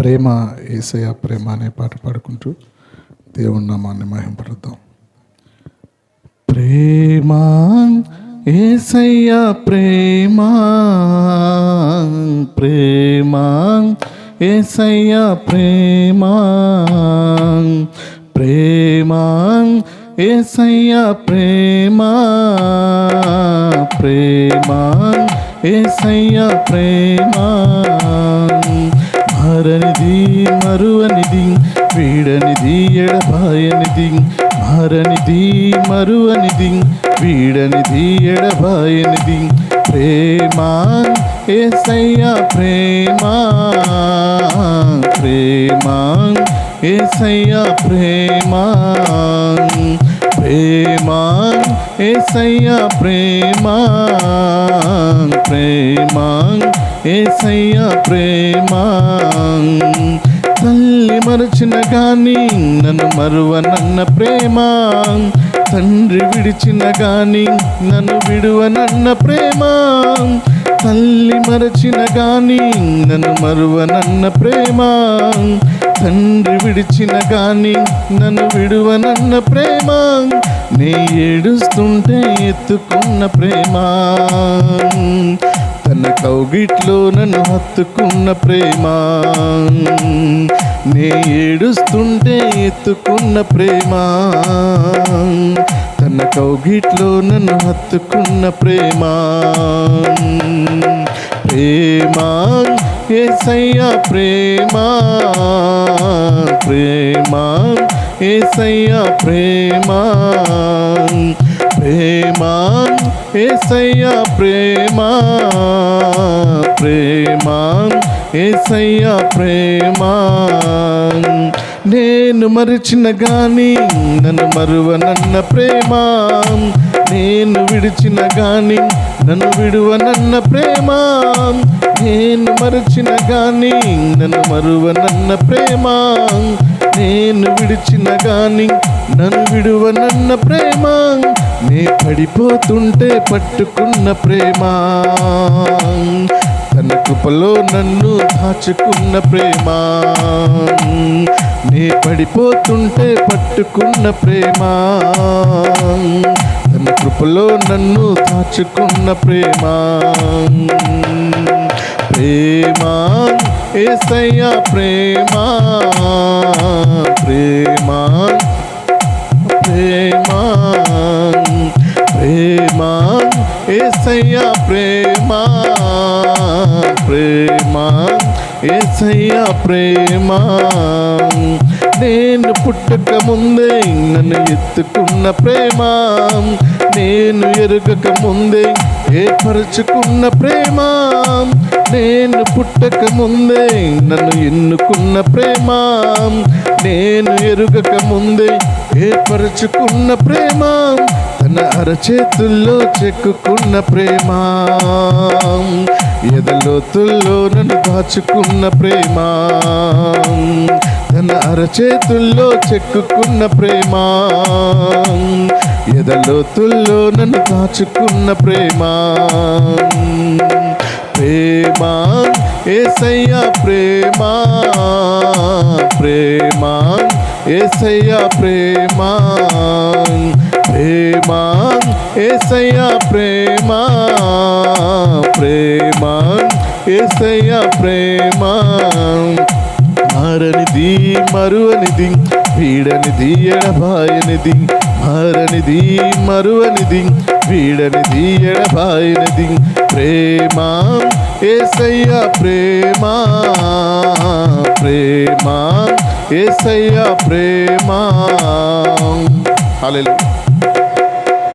ప్రేమ ఏసయ ప్రేమ అనే పాట పాడుకుంటూ దేవుని నామాన్ని మహింపడుద్దాం ప్రేమ ఏసయ్య ప్రేమ ప్రేమ ఏసయ్య ప్రేమ ప్రేమ ఏసయ్య ప్రేమ ప్రేమ ఏసయ్య ప్రేమ. మారనిది మరువనిది వీడనిది ఎడబాయనిది. మారనిది మరువనిది వీడనిది ఎడబాయనిది. ప్రేమా ఏసయ్యా ప్రేమా ప్రేమా ఏసయ్యా ప్రేమా. ప్రేమా ఏసయ్యా ప్రేమా. ప్రేమా. ఏసయ్య ప్రేమ. తల్లి మరచిన కానీ నన్ను మరువనన్న ప్రేమ. తండ్రి విడిచిన కానీ నన్ను విడువనన్న ప్రేమ. తల్లి మరచిన కానీ నన్ను మరువనన్న ప్రేమ. తండ్రి విడిచిన కానీ నన్ను విడువనన్న ప్రేమ. నే ఏడుస్తుంటే ఎత్తుకున్న ప్రేమ. తన కౌగిట్లో నన్ను హత్తుకున్న ప్రేమ. నే ఏడుస్తుంటే ఎత్తుకున్న ప్రేమ. తన కౌగిట్లో నన్ను హత్తుకున్న ప్రేమ. ప్రేమ ఏసయ్య ప్రేమ. ప్రేమ ఏసయ్య ప్రేమ. ప్రేమ ఏసయ్య ప్రేమ ప్రేమ ఏసయ్య ప్రేమ. నేను మరిచిన గాని నన్ను మరువనన్న ప్రేమ. నేను విడిచిన గాని నన్ను విడువనన్న ప్రేమ. నేను మరచిన గాని నన్ను మరువనన్న ప్రేమ. నేను విడిచిన గాని నన్ను విడువనన్న ప్రేమ. నే పడిపోతుంటే పట్టుకున్న ప్రేమ. తన కృపలో నన్ను దాచుకున్న ప్రేమ. నే పడిపోతుంటే పట్టుకున్న ప్రేమ. తన కృపలో నన్ను దాచుకున్న ప్రేమ. ప్రేమ ఏసయ్య ప్రేమ. ప్రేమ ప్రేమ ఏసయ్య ప్రేమ ప్రేమ ఏసయ్య ప్రేమ. నేను పుట్టక ముందే నన్ను ఎత్తుకున్న ప్రేమ నేను ఎరుగక ముందే ఏర్పరచుకున్న ప్రేమ. నేను పుట్టక ముందే నన్ను ఎన్నుకున్న ప్రేమ నేను ఎరుగక ముందే ఏర్పరచుకున్న ప్రేమ. తన అరచేతుల్లో చెక్కుకున్న ప్రేమ. ఎదలోతుల్లో నన్ను దాచుకున్న ప్రేమ. తన అరచేతుల్లో చెక్కుకున్న ప్రేమ. ఎదలోతుల్లో నన్ను దాచుకున్న ప్రేమ. ప్రేమ ఏసయ్య ప్రేమ. ప్రేమ ఏసయ్య ప్రేమ. ఏసయ్య ప్రేమ ప్రేమ ఏసయ్య ప్రేమ. మారనిది మరువనిది వీడనిది ఎడబాయనిది. మారనిది మరువనిది వీడనిది ఎడబాయనిది. ప్రేమ ఏసయ్య ప్రేమ ప్రేమ ఏసయ్య ప్రేమ. అలెలు